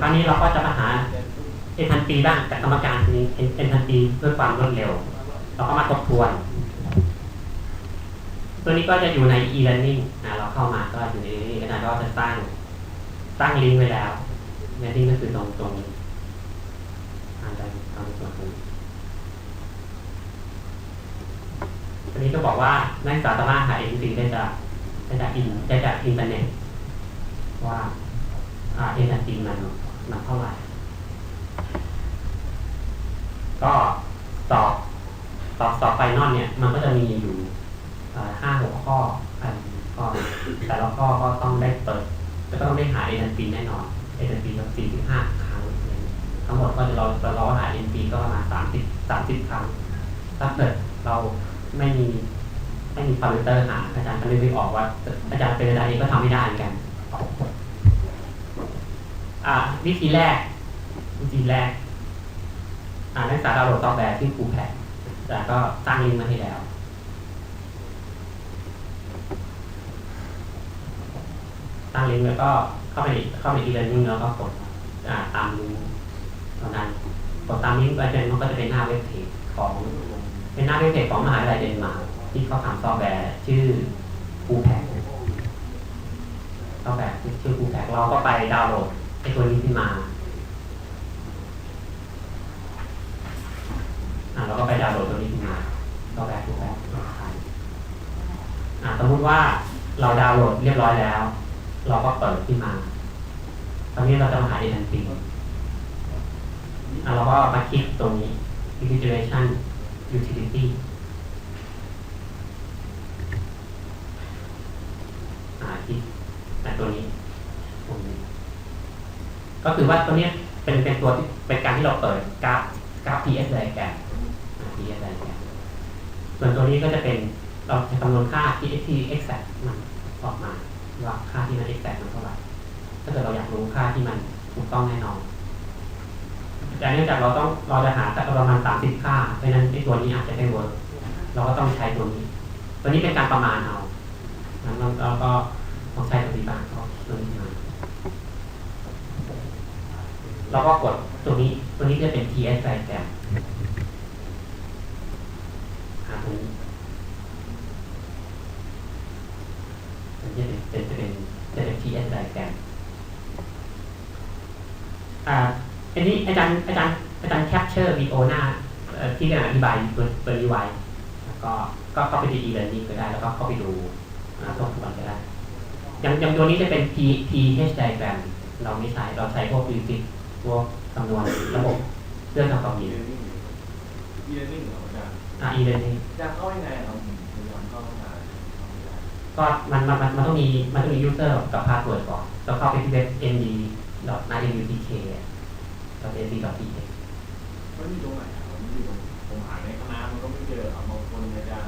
คราวนี้เราก็จะมาหาเอ็นทันปีบ้างจากกรรมการนี้เอ็นทันปีเพื่อความรวดเร็ว เราก็มาทบทวน ตัวนี้ก็จะอยู่ใน e-learning นะเราเข้ามาก็อยู่ในนี้อาจารย์ก็จะสร้างสร้างลิงก์ไว้แล้ว learning ก็คือตรงตรงอ่านได้ตรงส่วนนี้ตัวนี้ก็บอกว่านักศึกษาสามารถหาเองจริงได้จากได้จากอินได้จากอินเทอร์เน็ตว่าอ่าเอ็นจริงมัน มันเท่าไหร่ ก็สอบสอบสอบไฟนอลเนี่ย มันก็จะมีอยู่ห้าหกข้ออันก็แต่ละข้อก็ต้องได้เปิดจะต้องได้หาเอ็นปีแน่นอนเอ็นปีสี่ถึงห้าครั้ง ทั้งหมดก็จะเราเราหาเอ็นปีก็ประมาณสามสิบสามสิบครั้ง ถ้าเกิดเราไม่มีไม่มีคอมพิวเตอร์หาอาจารย์ก็นึกไม่ออกว่า อาจารย์เป็นอะไรเองก็ทำไม่ได้เหมือนกัน อ่าวิธีแรก วิธีแรก อ่านักศึกษาดาวน์โหลดซอฟต์แวร์ที่ครูแพดแต่ก็สร้างลิงก์มาให้แล้ว สร้างลิงก์แล้วก็เข้าไปเข้าไป e-learning แล้วก็กดอ่าตามลิงก์ตอนนั้นกดตามลิงก์ไปจนมันก็จะเป็นหน้าเว็บเพจของเป็นหน้าเว็บเพจของมหาวิทยาลัยเดนมาร์กที่เขาทำซอฟต์แวร์ ชื่อครูแพดซอฟต์แวร์ชื่อครูแพดเราก็ไปดาวน์โหลด ไอ้ตัวนี้ขึ้นมาอ่าเราก็ไปดาวน์โหลดตัวนี้ขึ้นมาก็แบกทุกแบบอ่าสมมติว่าเราดาวน์โหลดเรียบร้อยแล้ว เราก็เปิดขึ้นมา ตอนนี้เราจะมาหา NLP อ่าเราก็มาคลิกตรงนี้ Integration Utility อ่าคลิกแต่ตัวนี้ตรงนี้ ก็คือว่าตัวเนี้ยเป็นเป็นตัวที่เป็นการที่เราเปิดกราฟกราฟ PS ไดแกร PS ไดแกรส่วนตัวนี้ก็จะเป็นเราจะคำนวณค่า TST exact มันออกมาว่าค่าที่มัน exact มันเท่าไหร่ถ้าเกิดเราอยากรู้ค่าที่มันถูกต้องแน่นอนแต่เนื่องจากเราต้องเราจะหาประมาณสามสิบค่า เพราะฉะนั้นไอ้ตัวนี้อาจจะไม่เวิร์กเราก็ต้องใช้ตัวนี้ ตัวนี้เป็นการประมาณเอาแล้วเราก็ต้องใช้ตัวนี้บ้างก็ตัวนี้มา เราก็กดตัวนี้ตัวนี้จะเป็น TS diagram หาตรงนี้มันจะเป็นจะเป็นจะเป็น TS diagram อ่าอันนี้อาจารย์อาจารย์อาจารย์แคปเจอร์วิดีโอหน้าที่กำลังอธิบายตัวตัวนี้ไวแล้วก็ก็เข้าไปที่ e-learning ก็ได้ แล้วก็เข้าไปดูอ่าทบทวนก็ได้อย่างอย่างตัวนี้จะเป็น P PH diagram เราไม่ใช้เราใช้พวก u ิ i พวกคำนวณระบบเรื่องทำความเย็น e l e a r n i n g เหรออาจารย์อ่า e-learning อาจารย์เข้ายังไงครับผมพยายามเข้ามาเข้าไม่ได้ก็มันมันมันมันต้องมีมันต้องมี user กับ password ก่อนแล้วเข้าไปที่เว็บ nd .nmutk .nd.th มันมีตรงไหนครับมันอยู่ตรงผมหาในคณะมันก็ไม่เจอครับบางคนอาจารย์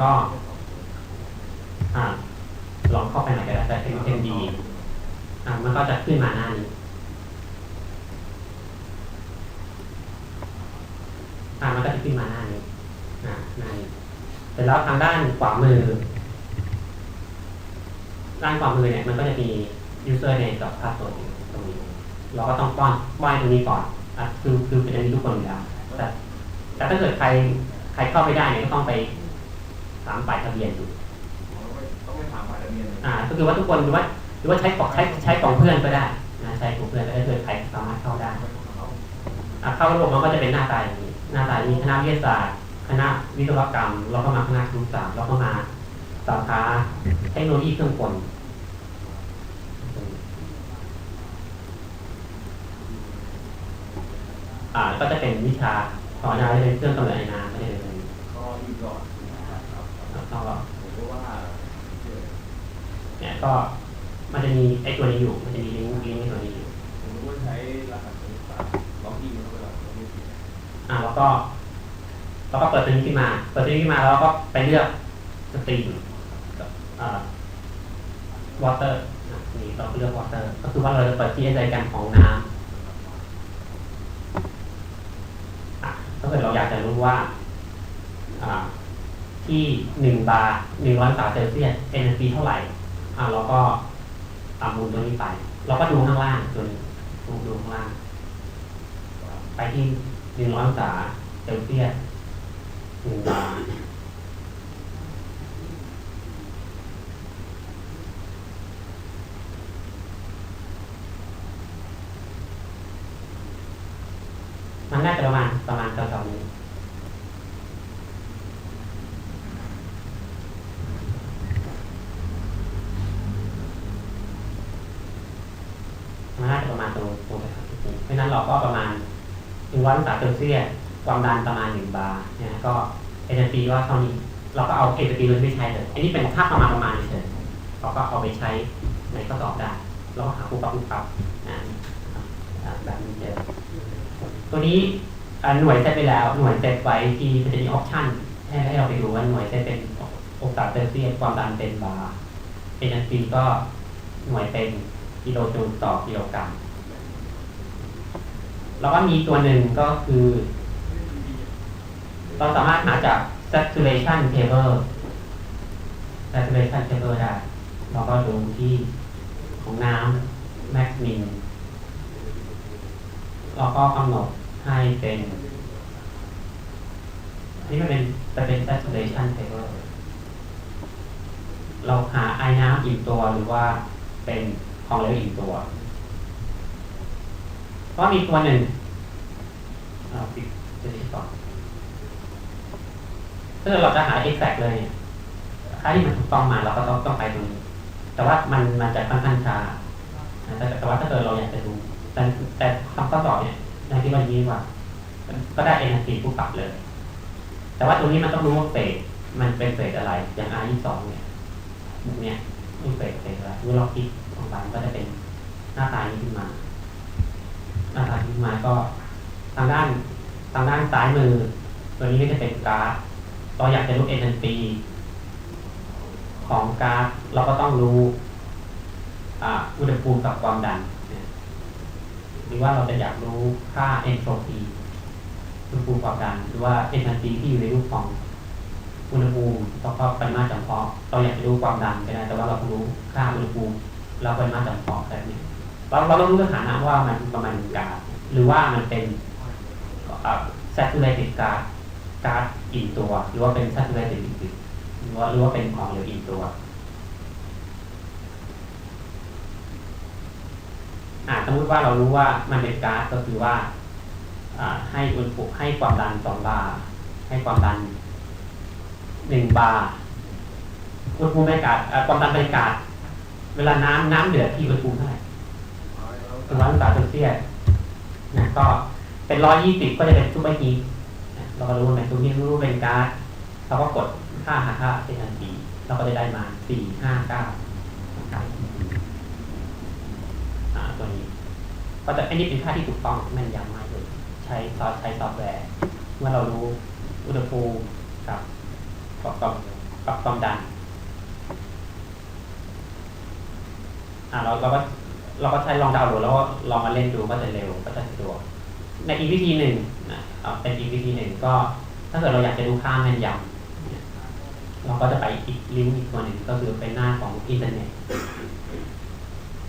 ก็อ่าลองเข้าไปหน่อยก็ได้แต่ md อ่ามันก็จะขึ้นมาหน้านี้อ่ามันก็จะขึ้นมาหน้านี้อ่าหน้านี้เสร็จแล้วทางด้านขวามือ ด้านขวามือเนี่ยมันก็จะมี user name กับ password อยู่ตรงนี้ เราก็ต้องป้อนป้อนตรงนี้ก่อนอะคือคือเป็นอันนี้ทุกคนอยู่แล้วแต่แต่ถ้าเกิดใครใครเข้าไม่ได้เนี่ยก็ต้องไป ถามฝ่ายทะเบียนดูต้องไปต้องไปถามฝ่ายทะเบียนเลยอ่า ก็คือว่าทุกคนหรือว่าหรือว่าใช้ของใช้ใช้ของเพื่อนก็ได้นะใช้ของเพื่อนแล้วถ้าเกิดใครสามารถเข้าได้อะเข้าระบบมันก็จะเป็นหน้าตาอย่างนี้หน้าตาอย่างนี้คณะวิทยาศาสตร์ คณะวิศวกรรมแล้วก็มาคณะครุศาสตร์แล้วก็มาสาขาเทคโนโลยีเครื่องกลอ่าก็จะเป็นวิชาของอาจารย์จะเป็นเครื่องกำเนิดไอน้ำก็จะเป็น เชื่อเนี่ยก็มันจะมีไอตัวนี้อยู่ มันจะมีลิงก์ลิงก์ไอ้ตัวนี้อยู่ผมรู้ว่าใช้รหัสการศึกษาล็อกอินเข้าไปแล้วก็ไม่ผิดอ่าแล้วก็เราก็เปิดตัวนี้ขึ้นมา เปิดตัวนี้ขึ้นมาแล้วก็ไปเลือกสตรีมกับอ่าวอเตอร์นี่เราเลือกวอเตอร์ก็คือว่าเราจะเปิดที่ไอใจกันของน้ำกิดเราอยากจะรู้ว่าอ่า ที่หนึ่งบาร์หนึ่งร้อยองศาเซลเซียส NFP เท่าไหร่ อ่าเราก็ตามมูลตัวนี้ไป เราก็ดูข้างล่างตัวนี้ดูดูข้างล่าง ไปที่หนึ่งร้อยองศาเซลเซียสหนึ่งบาร์มันน่าจะประมาณประมาณแถวๆนี้ มั น่าจะประมาณตรงตรงแถวๆนี้เพราะนั้นเราก็ประมาณหนึ่งร้อยองศาเซลเซียสความดันประมาณหนึ่งบาร์นะก็เอเจนซีว่าเท่านี้เราก็เอาเอเจนซีเลยไม่ใช้เลย อันนี้เป็นค่าประมาณประมาณเฉยเราก็เอาไปใช้ในข้อสอบได้แล้วก็หาคู่ปรับคู่ปรับนะแบบนี้เจอตัวนี้หน่วยเซตไปแล้ว หน่วยเซตไว้ที่มันจะมีออปชั่นให้ให้เราไปดูว่าหน่วยเซตเป็นองศาเซลเซียสความดันเป็นบาร์เอเจนซีก็หน่วยเป็น กิโลจูลต่อกิโลกรัมแล้วก็มีตัวหนึ่งก็คือ เราสามารถหาจาก saturation table saturation table ได้ เราก็ดูที่ของน้ำ max min เราก็กำหนดให้เป็นนนี้มันเป็นจะเป็น saturation table เราหาไอ้น้ำอิ่มตัวหรือว่าเป็น ของเหลวอิ่มตัวเพราะมีตัวหนึ่งเอาปิดตัวนี้ก่อนถ้าเกิดเราจะหา exact เลยเนี่ยค่าที่มันถูกต้องมาเราก็ต้องต้องไปตรงนี้ แต่ว่ามันมันจะค่อนข้างช้าแต่แต่ว่าถ้าเกิดเราอยากจะดู แต่แต่คำข้อสอบเนี่ยในที่วันนี้ว่า ก็ได้ NLP ผู้ปรับเลย แต่ว่าตรงนี้มันต้องรู้ว่าเฟสมันเป็นเฟสอะไร อย่าง R 2 2เนี่ยเนี่ยนี่เฟสเฟสอะไรเมื่อเราคลิกออกไปมันก็จะเป็นหน้าตานี้ขึ้นมา หน้าตานี้ขึ้นมาก็ทางด้านทางด้านซ้ายมือ ตัวนี้ก็จะเป็นกราฟเราอยากจะรู้ NLP ของกราฟเราก็ต้องรู้อุณหภูมิกับความดัน หรือว่าเราจะอยากรู้ค่า entropy อุณหภูมิความดัน หรือว่า enthalpy ที่อยู่ในรูปของอุณหภูมิแล้วก็ปริมาตรจำเพาะเราอยากจะรู้ความดันก็ได้แต่ว่าเราต้องรู้ค่าอุณหภูมิ เราปริมาตรจำเพาะแบบนี้เราเราต้องรู้สถานะว่ามันประมาณกาหรือว่ามันเป็นอ่า saturated gas ก๊าซอิ่มตัว หรือว่าเป็น saturated liquid หรือว่าหรือว่าเป็นของเหลวอิ่มตัวอ่าสมมติว่าเรารู้ว่ามันเป็นก๊าซก็คือว่าอ่าให้อุณหภูมิให้ความดันสองบาร์ให้ความดันหนึ่งบาร์อุณหภูมิบรรยากาศอ่อความดันบรรยากาศ เวลาน้ำน้ำเดือดที่อุณหภูมิเท่าไหร่ถึงร้อยองศาเซลเซียสนะก็เป็นร้อยยี่สิบก็จะเป็นซูเปอร์ฮีทเราก็รู้ว่าเป็นซูเปอร์ฮีทรู้เป็นก๊าซเราก็กดค่าหาค่าเป็นทันทีเราก็จะได้มาสี่ห้าเก้าอ่าตัวนี้ก็จะอันนี้เป็นค่าที่ถูกต้องแม่นยำมากเลยใช้ซอฟใช้ซอฟต์แวร์เมื่อเรารู้อุณหภูมิกับกับกับกับความดัน อ่าเราเราก็เราก็ใช้ลองดาวน์โหลดแล้วก็ลองมาเล่นดูก็จะเร็วก็จะสะดวกในอีกวิธีหนึ่งนะเป็นอีกวิธีหนึ่งก็ ถ้าเกิดเราอยากจะดูค่าแม่นยำเนี่ยเราก็จะไปอีกลิงก์อีกตัวหนึ่งก็คือเป็นหน้าของอินเทอร์เน็ต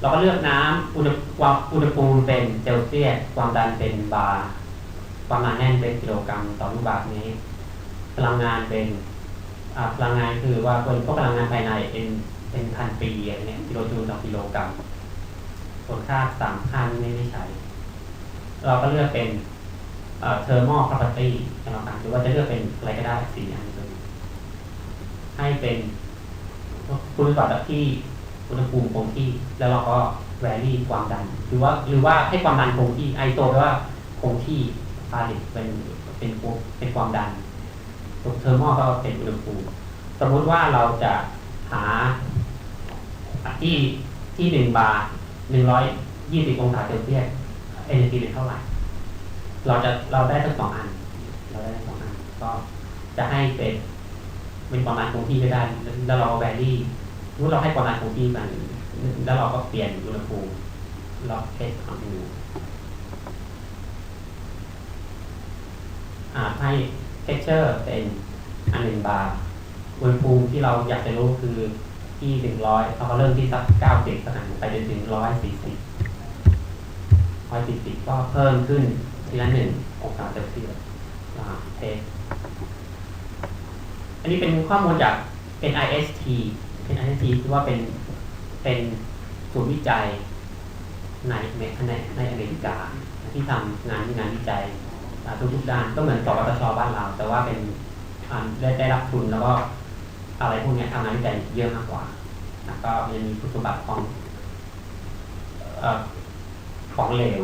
เราก็เลือกน้ำอุณหความอุณหภูมิเป็นเซลเซียสความดันเป็นบาร์ความหนาแน่นเป็นกิโลกรัมต่อลูกบาศก์เมตรพลังงานเป็นพลังงานคือว่าเป็นพวกพลังงานภายในเป็น เป็นพันปีอะไรเงี้ยกิโลจูลต่อกิโลกรัมผลค่าสามค่านี้ไม่ได้ใช้ เราก็เลือกเป็นเอ่อ thermal property กำลังการหรือว่าจะเลือกเป็นอะไรก็ได้สี่อันนี้ให้เป็นคุณสมบัติที่อุณหภูมิคงที่ แล้วเราก็แวรี่ความดัน หรือว่าหรือว่าให้ความดันคงที่ไอโตแปลว่าคงที่พาลิตเป็นเป็นเป็นความดันตัวเทอร์มอก็เป็นอุณหภูมิ สมมุติว่าเราจะหา ที่ที่หนึ่งบาร์หนึ่งร้อยยี่สิบองศาเซลเซียสเอเนจีเป็นเท่าไหร่ เราจะเราได้ทั้งสองอัน เราได้ทั้งสองอัน ก็จะให้เป็นเป็นความดันคงที่ไม่ได้ แล้วเราแวรี่สมมติเราให้ความดันคงที่กันแล้วเราก็เปลี่ยนอุณหภูมิเราเทสคอนติเนียอ่าให้ texture เป็นอันหนึ่งบาร์อุณหภูมิที่เราอยากจะรู้คือ ที่หนึ่งร้อยเราก็เริ่มที่สักเก้าสิบขนาดไปจนถึงร้อยสี่สิบร้อยสี่สิบก็เพิ่มขึ้นทีละหนึ่งองศาเซลเซียสอ่าเทอันนี้เป็นข้อมูลจาก NIST เป็น NIST คือว่าเป็นเป็นศูนย์วิจัยในในในในอเมริกา ที่ทำงานงานวิจัยอ่าทุกๆด้านก็เหมือนสวทชบ้านเรา แต่ว่าเป็นได้ได้รับทุนแล้วก็ อะไรพวกนี้ทำงานวิจัยเยอะมากกว่าแล้วก็ยังมีคุณสมบัติของอของเหลว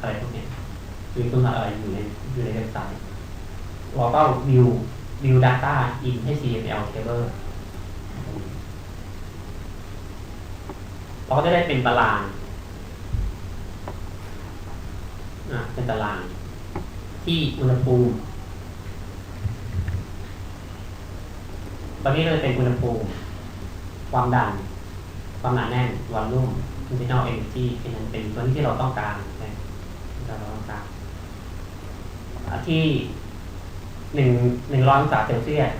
อะไรพวกนี้ยคือคุณสมบัติอะไรอยู่ในอยู่ในเว็บไซต์เราก็วิววิว data in HTML table เราก็จะได้เป็นตารางอะเป็นตารางที่อุณหภูมิ ตอนนี้เราเป็นอุณหภูมิ ความดัน ความหนาแน่นวอลลุ่ม internal energy เป็นนั้นเป็นตัวที่เราต้องการนะเราต้องการที่หนึ่งหนึ่งร้อยองศาเซลเซียส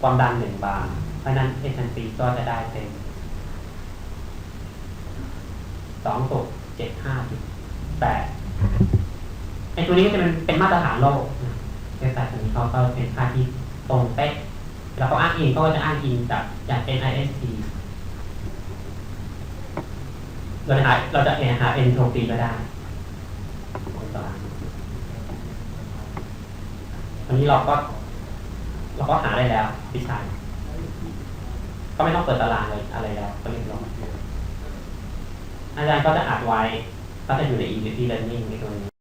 ความดันหนึ่งบาร์เพราะนั้น SNP ก็จะได้เป็นสองหกเจ็ดห้าจุดแปดไอ้ตัวนี้ก็จะเป็นเป็นมาตรฐานโลกนะบริษัทตัวนี้เขาก็เป็นค่าที่ตรงเป๊ะ แล้วก็อ้างอิงเขาก็จะอ้างอิงจากจาก NIST เราจะหาเราจะหาเอนโทรปีก็ได้บนตารางวันนี้เราก็ เราก็หาได้แล้วพี่ชายก็ไม่ต้องเปิดตารางเลยอะไรแล้วก็เรียบร้อยอาจารย์ก็จะอัดไว้ก็จะอยู่ใน e-learning ในตัวนี้